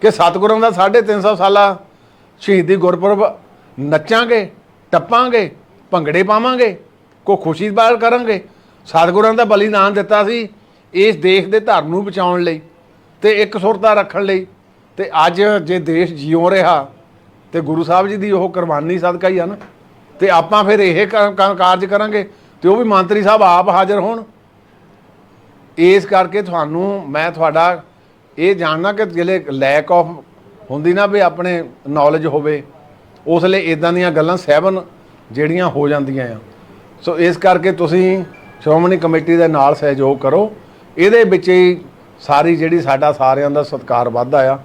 ਕਿ ਸਤਿਗੁਰਾਂ ਦਾ 350 ਸਾਲਾ ਸ਼ਹੀਦੀ ਗੁਰਪੁਰਬ ਨੱਚਾਂਗੇ, ਟੱਪਾਂਗੇ, ਭੰਗੜੇ ਪਾਵਾਂਗੇ, ਕੋ ਖੁਸ਼ੀ ਬਾਹਰ ਕਰਾਂਗੇ। ਸਤਿਗੁਰਾਂ ਦਾ ਬਲੀਦਾਨ ਦਿੱਤਾ ਸੀ ਇਸ ਦੇਸ਼ ਦੇ ਧਰਮ ਨੂੰ ਬਚਾਉਣ ਲਈ ਤੇ ਇੱਕ ਸੁਰਤਾ ਰੱਖਣ ਲਈ ਤੇ ਅੱਜ ਜੇ ਦੇਸ਼ ਜਿਉ ਰਿਹਾ ਤੇ ਗੁਰੂ ਸਾਹਿਬ ਜੀ ਦੀ ਉਹ ਕੁਰਬਾਨੀ ਸਦਕਾ ਹੀ ਆ ਨਾ। ਤੇ ਆਪਾਂ ਫਿਰ ਇਹ ਕ- ਕਾਰਜ ਕਰਾਂਗੇ ਤੇ ਉਹ ਵੀ ਮੰਤਰੀ ਸਾਹਿਬ ਆਪ ਹਾਜ਼ਰ ਹੋਣ। ਇਸ ਕਰਕੇ ਤੁਹਾਨੂੰ ਮੈਂ ਤੁਹਾਡਾ ਇਹ ਜਾਣਨਾ ਕਿ ਜਿਹੜੇ ਲੈਕ ਆਫ ਹੁੰਦੀ ਨਾ ਵੀ ਆਪਣੇ ਨੌਲੇਜ ਹੋਵੇ ਉਸ ਲਈ ਇਦਾਂ ਦੀਆਂ ਗੱਲਾਂ ਸਹਿਬਨ ਜਿਹੜੀਆਂ ਹੋ ਜਾਂਦੀਆਂ ਆ। ਸੋ ਇਸ ਕਰਕੇ ਤੁਸੀਂ ਸ਼੍ਰੋਮਣੀ ਕਮੇਟੀ ਦੇ ਨਾਲ ਸਹਿਯੋਗ ਕਰੋ। ਇਹਦੇ ਵਿੱਚ ਹੀ ਸਾਰੀ ਜਿਹੜੀ ਸਾਡਾ ਸਾਰਿਆਂ ਦਾ ਸਤਿਕਾਰ ਵੱਧਦਾ ਆ